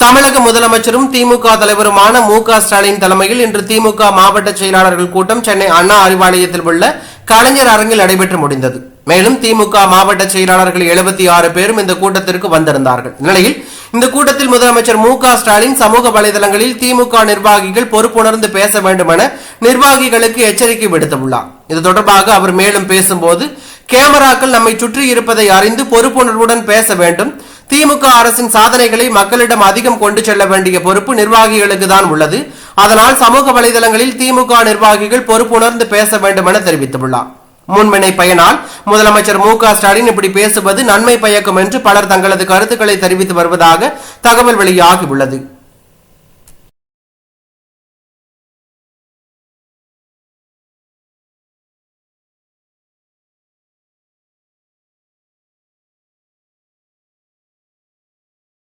தமிழக முதலமைச்சரும் திமுக தலைவருமான மு க ஸ்டாலின் தலைமையில் இன்று திமுக மாவட்ட செயலாளர்கள் கூட்டம் சென்னை அண்ணா அறிவாலயத்தில் உள்ள கலைஞர் அரங்கில் நடைபெற்று முடிந்தது. மேலும் திமுக மாவட்ட செயலாளர்கள் எழுபத்தி ஆறு பேரும் இந்த கூட்டத்திற்கு வந்திருந்தார்கள். இந்நிலையில் இந்த கூட்டத்தில் முதலமைச்சர் மு க ஸ்டாலின் சமூக வலைதளங்களில் திமுக நிர்வாகிகள் பொறுப்புணர்ந்து பேச வேண்டும் என நிர்வாகிகளுக்கு எச்சரிக்கை விடுத்துள்ளார். இது தொடர்பாக அவர் மேலும் பேசும்போது கேமராக்கள் நம்மை சுற்றி இருப்பதை அறிந்து பொறுப்புணர்வுடன் பேச வேண்டும் திமுக அரசின் சாதனைகளை மக்களிடம் அதிகம் கொண்டு செல்ல வேண்டிய பொறுப்பு நிர்வாகிகளுக்கு தான் உள்ளது. அதனால் சமூக வலைதளங்களில் திமுக நிர்வாகிகள் பொறுப்புணர்ந்து பேச வேண்டும் என தெரிவித்துள்ளார். முன்வினை பயனால் முதலமைச்சர் மு க ஸ்டாலின் இப்படி பேசுவது நன்மை பயக்கும் என்று பலர் தங்களது கருத்துக்களை தெரிவித்து வருவதாக தகவல் வெளியாகியுள்ளது